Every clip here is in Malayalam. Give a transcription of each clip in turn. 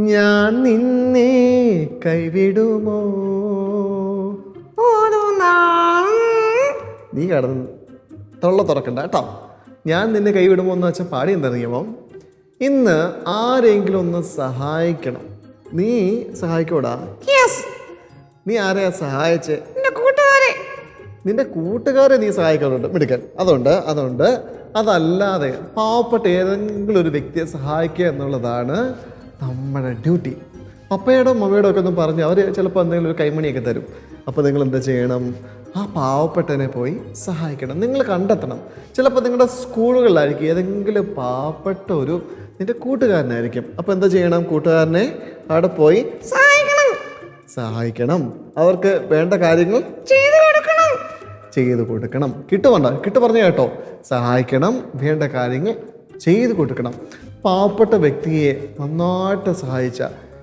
ഞാൻ നിന്നെ കൈവിടുമോ? നീ. കടന്ന് തൊള്ള തുറക്കണ്ട കേട്ടോ. ഞാൻ നിന്നെ കൈവിടുമോ എന്ന് വെച്ചാൽ പാടി എന്തറിയുമോ ഇന്ന് ആരെങ്കിലും ഒന്ന് സഹായിക്കണം. നീ സഹായിക്കൂടാ? നീ ആരെയാ സഹായിച്ചേ? നിന്റെ കൂട്ടുകാരെ. നീ സഹായിക്കാറുണ്ട്. മിടുക്കൻ. അതുകൊണ്ട് അതുകൊണ്ട് അതല്ലാതെ പാവപ്പെട്ട ഏതെങ്കിലും ഒരു വ്യക്തിയെ സഹായിക്കുക എന്നുള്ളതാണ് നമ്മുടെ ഡ്യൂട്ടി പപ്പയുടെ മമ്മയുടെ ഒക്കെ ഒന്ന് പറഞ്ഞ് അവർ ചിലപ്പോൾ എന്തെങ്കിലും ഒരു കൈമണിയൊക്കെ തരും. അപ്പോൾ നിങ്ങൾ എന്താ ചെയ്യണം? ആ പാവപ്പെട്ടവനെ പോയി സഹായിക്കണം. നിങ്ങൾ കണ്ടെത്തണം. ചിലപ്പോൾ നിങ്ങളുടെ സ്കൂളുകളിലായിരിക്കും ഏതെങ്കിലും പാവപ്പെട്ട ഒരു നിന്റെ കൂട്ടുകാരനായിരിക്കും. അപ്പോൾ എന്താ ചെയ്യണം? കൂട്ടുകാരനെ അവിടെ പോയി സഹായിക്കണം. സഹായിക്കണം. അവർക്ക് വേണ്ട കാര്യങ്ങൾ ചെയ്തു കൊടുക്കണം. ചെയ്തു കൊടുക്കണം. കിട്ടുമുണ്ടോ കിട്ടു പറഞ്ഞു കേട്ടോ. സഹായിക്കണം. വേണ്ട കാര്യങ്ങൾ ചെയ്തു കൊടുക്കണം. പാവപ്പെട്ട വ്യക്തിയെ നന്നായിട്ട് സഹായിച്ച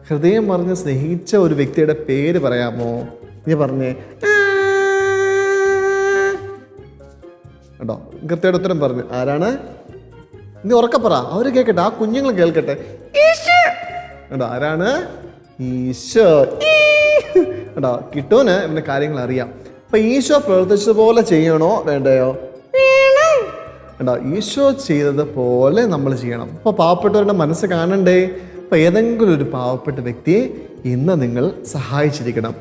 ഹൃദയം പറഞ്ഞ് സ്നേഹിച്ച ഒരു വ്യക്തിയുടെ പേര് പറയാമോ? നീ പറഞ്ഞേ കേട്ടോ കൃത്യയുടെ ഉത്തരം പറഞ്ഞു. ആരാണ്? നീ ഉറക്കെ പറ. അവർ കേൾക്കട്ടെ ആ കുഞ്ഞുങ്ങൾ കേൾക്കട്ടെ. കേട്ടോ ആരാണ്? ഈശോ. കേട്ടോ കിട്ടൂന് ഇവന്റെ കാര്യങ്ങൾ അറിയാം അപ്പൊ ഈശോ പ്രവർത്തിച്ചതുപോലെ ചെയ്യണോ വേണ്ടയോ? വേണം കേട്ടോ ഈശോ ചെയ്തതുപോലെ നമ്മൾ ചെയ്യണം. അപ്പോൾ പാവപ്പെട്ടവരുടെ മനസ്സ് കാണണ്ടേ? അപ്പോൾ ഏതെങ്കിലും ഒരു പാവപ്പെട്ട വ്യക്തിയെ ഇന്ന് നിങ്ങൾ സഹായിച്ചിരിക്കണം.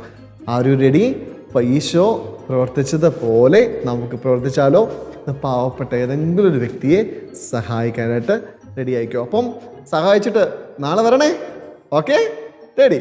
ആരു റെഡി അപ്പോൾ ഈശോ പ്രവർത്തിച്ചതുപോലെ നമുക്ക് പ്രവർത്തിച്ചാലോ? പാവപ്പെട്ട ഏതെങ്കിലും ഒരു വ്യക്തിയെ സഹായിക്കാനായിട്ട് റെഡി ആയിക്കോ. അപ്പം സഹായിച്ചിട്ട് നാളെ വരണേ? Okay ready